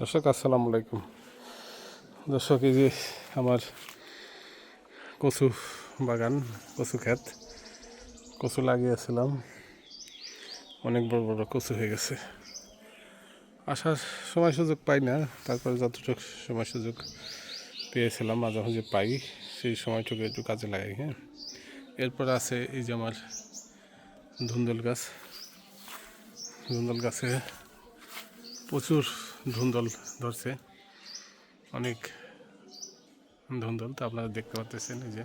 দর্শক, আসসালামু আলাইকুম। দর্শক, এই যে আমার কচু বাগান, কচু ক্ষেত, কচু লাগিয়েছিলাম অনেক বড় বড় কচু হয়ে গেছে। আসার সময় সুযোগ পাই না, তারপরে যতটুকু সময় সুযোগ পেয়েছিলাম মাঝে মাঝে পাই, সেই সময়টুকু একটু কাজে লাগাই হ্যাঁ। এরপর আছে এই যে আমার ধুন্দল গাছ। ধুন্দল গাছে প্রচুর ধুন্দল ধরছে। অনেক ধুন্দল, তো আপনারা দেখতে পাচ্ছেন যে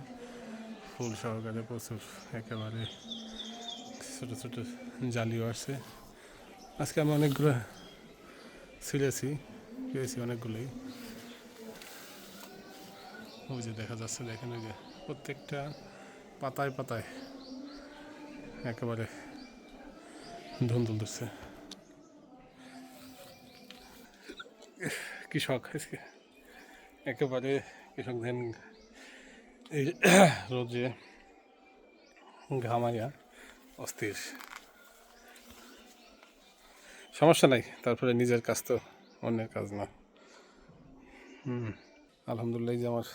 ফুল সহকারে প্রচুর একেবারে ছোট ছোট জালিও আসছে। আজকে আমি অনেকগুলো ছিঁড়েছি, পেয়েছি অনেকগুলোই। ওই যে দেখা যাচ্ছে, দেখেন ওই যে প্রত্যেকটা পাতায় পাতায় একেবারে ধুন্দুল ধরছে। কৃষক, একেবারে কৃষক এই রোদে ঘামাইয়া অস্থির। সমস্যা নাই, তারপরে নিজের কাজ তো, অন্যের কাজ না। হুম, আলহামদুলিল্লাহ যে আমার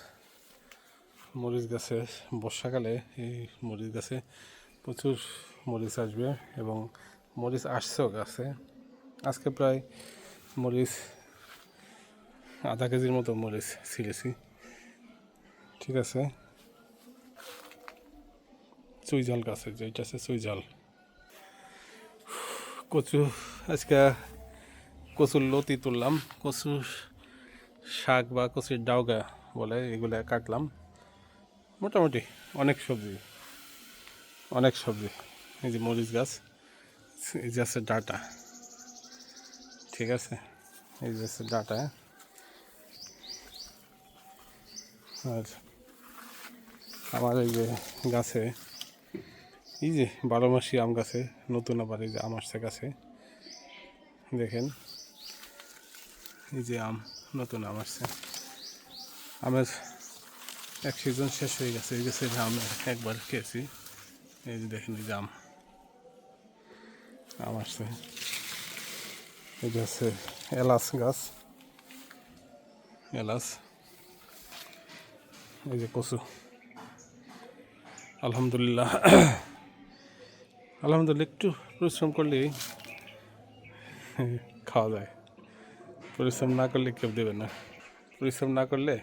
মরিচ গাছে, বর্ষাকালে এই মরিচ গাছে প্রচুর মরিচ আসবে এবং মরিচ আসছেও গাছে। আজকে প্রায় মরিচ আধা কেজির মতো মরিচ ছিঁড়েছি। ঠিক আছে। চুই জল গাছে যেটা আছে চুই জল কচু, আজকে কচুর লতি তুললাম। কচু শাক বা কচুর ডাউগা বলে এগুলো কাটলাম। মোটামুটি অনেক সবজি অনেক সবজি। এই যে মরিচ গাছ, এই যে আছে ডাটা। ঠিক আছে? এই যে আছে ডাটা। আর আমার এই যে গাছে, এই যে বারো মাসি আম গাছে, নতুন আবার এই যে আম আসছে গাছে, দেখেন, এই যে আম, নতুন আম আসছে। আমের এক সিজন শেষ হয়ে গেছে, এই গেছে আম একবার খেয়েছি। এই যে দেখেন, এই যে আম আম আসছে। এই যে আছে এলাচ গাছ, এলাচ। এই যে কচু। আলহামদুলিল্লাহ। আলহামদুলিল্লাহ, একটু পরিশ্রম করলেই খাওয়া যায়। পরিশ্রম না করলে কেউ দেবে না। পরিশ্রম না করলে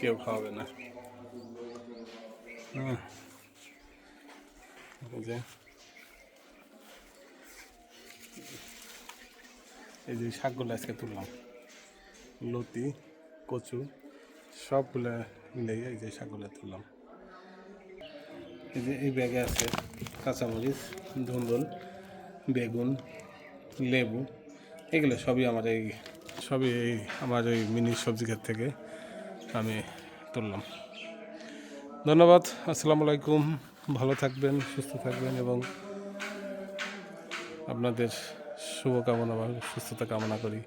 কেউ খাওয়াবে না। হ্যাঁ। এই যে। এই যে শাকগুলো আজকে তুললাম। লতি, কচু। সবগুলো মিলে এই যে শাকগুলো তুললাম। এই যে এই ব্যাগে আছে কাঁচামরিচ, ধুন্দল, বেগুন, লেবু, এগুলো সবই আমার এই সবই এই আমার এই মিনি সবজি ক্ষেত থেকে আমি তুললাম। ধন্যবাদ, আসসালামু আলাইকুম। ভালো থাকবেন, সুস্থ থাকবেন এবং আপনাদের শুভকামনা বা সুস্থতা কামনা করি।